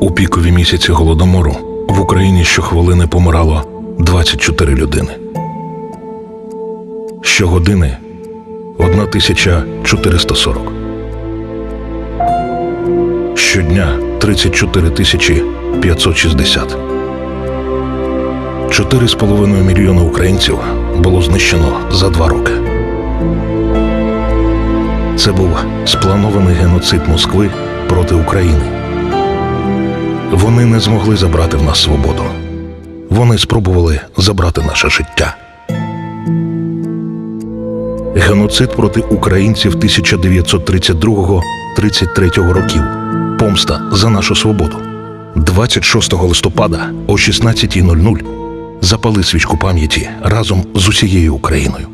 У пікові місяці голодомору в Україні щохвилини помирало 24 людини. Щогодини 1440. Щодня 34 тисячі 560. 4,5 мільйони українців було знищено за два роки. Це був спланований геноцид Москви проти України. Вони не змогли забрати в нас свободу. Вони спробували забрати наше життя. Геноцид проти українців 1932-33 років. Помста за нашу свободу. 26 листопада о 16.00 запали свічку пам'яті разом з усією Україною.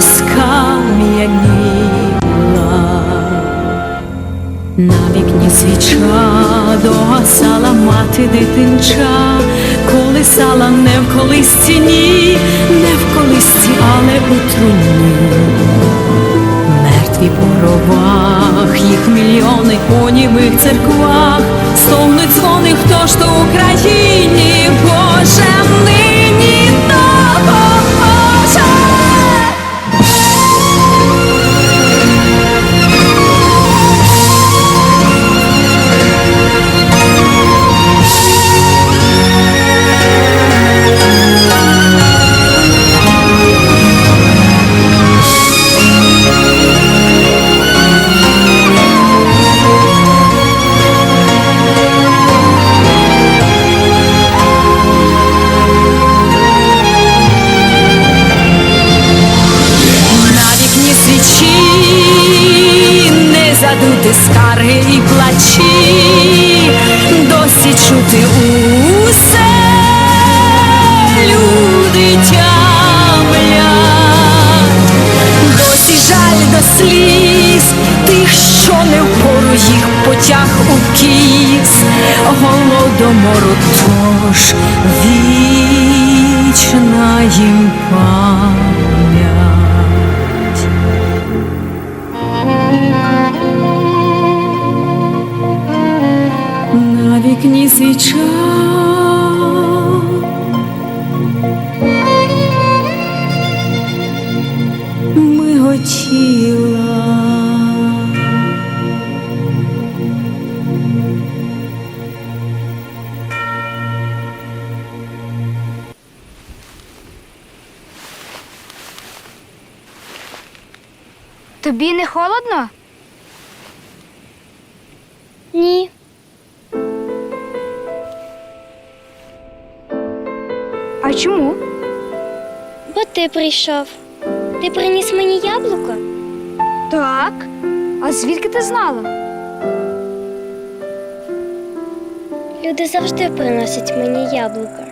скам'яніла. На вікні свіча догасала мати дитинча, колисала не в колисці, ні, не в колисці, але у труні. Мертві по гробах, їх мільйони у німих церквах, стогнуть дзвони, хто ж то Україні, Боже, не задути скарги і плачі, досі чути усе. Люди тямлять, досі жаль до сліз. Тих, що не впору їх потяг у кіс, голодомору тож вічна їм пам'ять. На вікні свіча. Тобі не холодно? Ні. А чому? Бо ти прийшов. Ти приніс мені яблуко? Так. А звідки ти знала? Люди завжди приносять мені яблука.